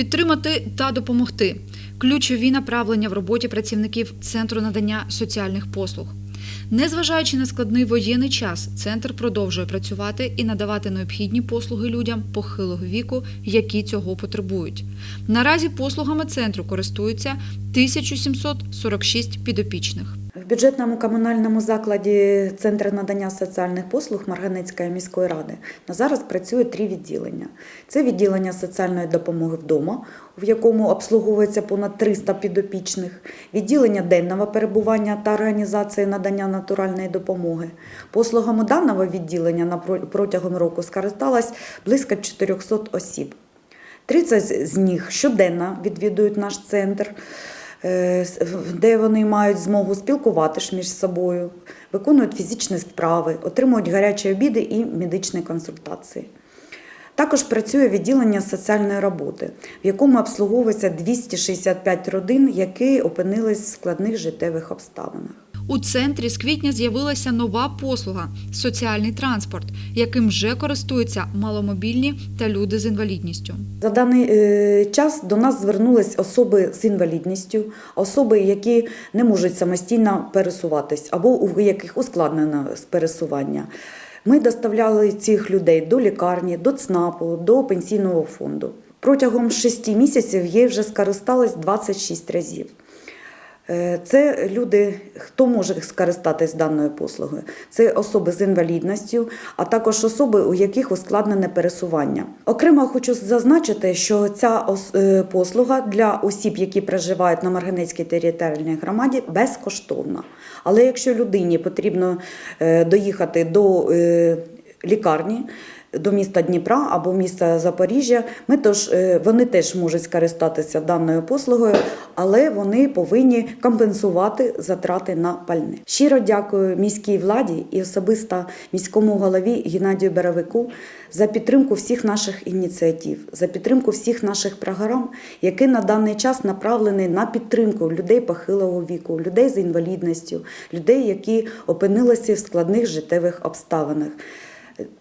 Підтримати та допомогти ключові направлення в роботі працівників центру надання соціальних послуг. Незважаючи на складний воєнний час, центр продовжує працювати і надавати необхідні послуги людям похилого віку, які цього потребують. Наразі послугами центру користуються 1746 підопічних. Бюджетному комунальному закладі Центр надання соціальних послуг Марганецької міської ради на зараз працює три відділення. Це відділення соціальної допомоги вдома, в якому обслуговується понад 300 підопічних, відділення денного перебування та організації надання натуральної допомоги. Послугами даного відділення на протягом року скористалось близько 400 осіб. 30 з них щоденно відвідують наш центр, де вони мають змогу спілкуватися між собою, виконують фізичні справи, отримують гарячі обіди і медичні консультації. Також працює відділення соціальної роботи, в якому обслуговується 265 родин, які опинились в складних життєвих обставинах. У центрі з квітня з'явилася нова послуга соціальний транспорт, яким вже користуються маломобільні та люди з інвалідністю. За даний е, час до нас звернулись особи з інвалідністю, особи, які не можуть самостійно пересуватись, або у яких ускладнено пересування. Ми доставляли цих людей до лікарні, до ЦНАПу, до пенсійного фонду. Протягом шести місяців їй вже скористалось 26 разів. Е, Це люди, хто може скористатись даною послугою. Це особи з інвалідністю, а також особи, у яких ускладнене пересування. Окремо хочу зазначити, що ця е, послуга для осіб, які проживають на Марганецькій територіальній громаді, безкоштовна. Але якщо людині потрібно е, доїхати до лікарні, до міста Дніпра або міста Запоріжжя, ми тож, е, вони теж можуть скористатися даною послугою, але вони повинні компенсувати затрати на пальне. Щиро дякую міській владі і особисто міському голові Геннадію Боровику за підтримку всіх наших ініціатив, за підтримку всіх наших програм, які на даний час направлені на підтримку людей похилого віку, людей з інвалідністю, людей, які опинилися в складних життєвих обставинах.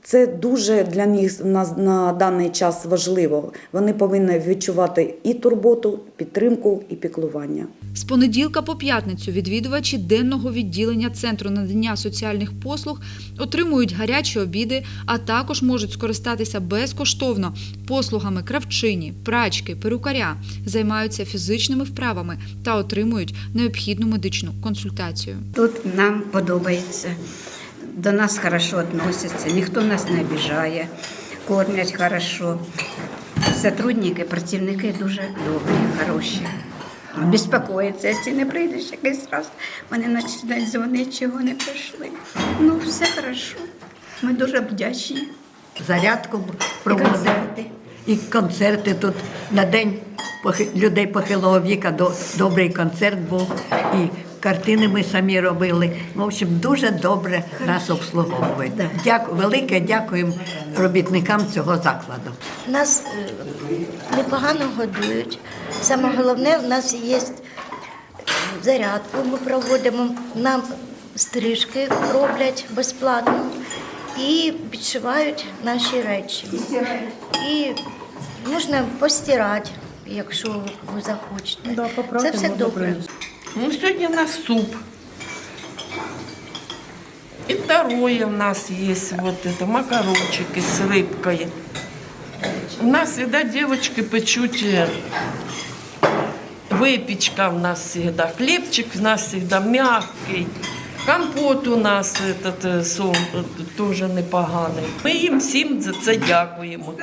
Це дуже для них на, на даний час важливо. Вони повинні відчувати і турботу, підтримку, і піклування. З понеділка по п'ятницю відвідувачі денного відділення центру надання соціальних послуг отримують гарячі обіди, а також можуть скористатися безкоштовно послугами кравчині, прачки, перукаря, займаються фізичними вправами та отримують необхідну медичну консультацію. Тут нам подобається. До нас хорошо відносяться, ніхто нас не обіжає, кормять хорошо. Сотрудники, працівники дуже добрі, хороші. Безпокоїться, якщо не прийдеш якийсь раз, вони починають дзвонити, чого не прийшли. Ну, все хорошо. Ми дуже вдячні. зарядку концерти. І концерти тут на день людей похилого віка добрий концерт був. І картини ми самі робили. В общем, дуже добре нас обслуговують. Дякую, велике дякуємо робітникам цього закладу. Нас е, непогано годують. Саме головне, в нас є зарядку, ми проводимо, нам стрижки роблять безплатно і підшивають наші речі. І можна постирати, якщо ви захочете. Це все добре. Ну, сьогодні у нас суп. И второе у нас есть вот это макарончики с рыбкой. У нас всегда девочки печут э, выпечка у нас всегда, хлебчик у нас всегда мягкий. Компот у нас этот, е, сом, е, теж непоганий. Ми їм всім за це дякуємо.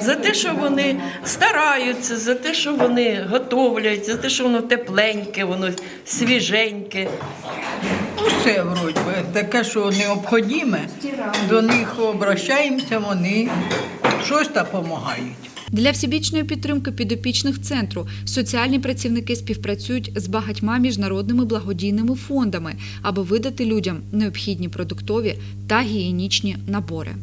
За те, що вони стараються, за те, що вони готовлять, за те, що воно тепленьке, воно свіженьке. Усе вроді би, таке, що необхідне, до них обращаємося, вони щось допомагають. Для всебічної підтримки підопічних центру соціальні працівники співпрацюють з багатьма міжнародними благодійними фондами, аби видати людям необхідні продуктові та гігієнічні набори.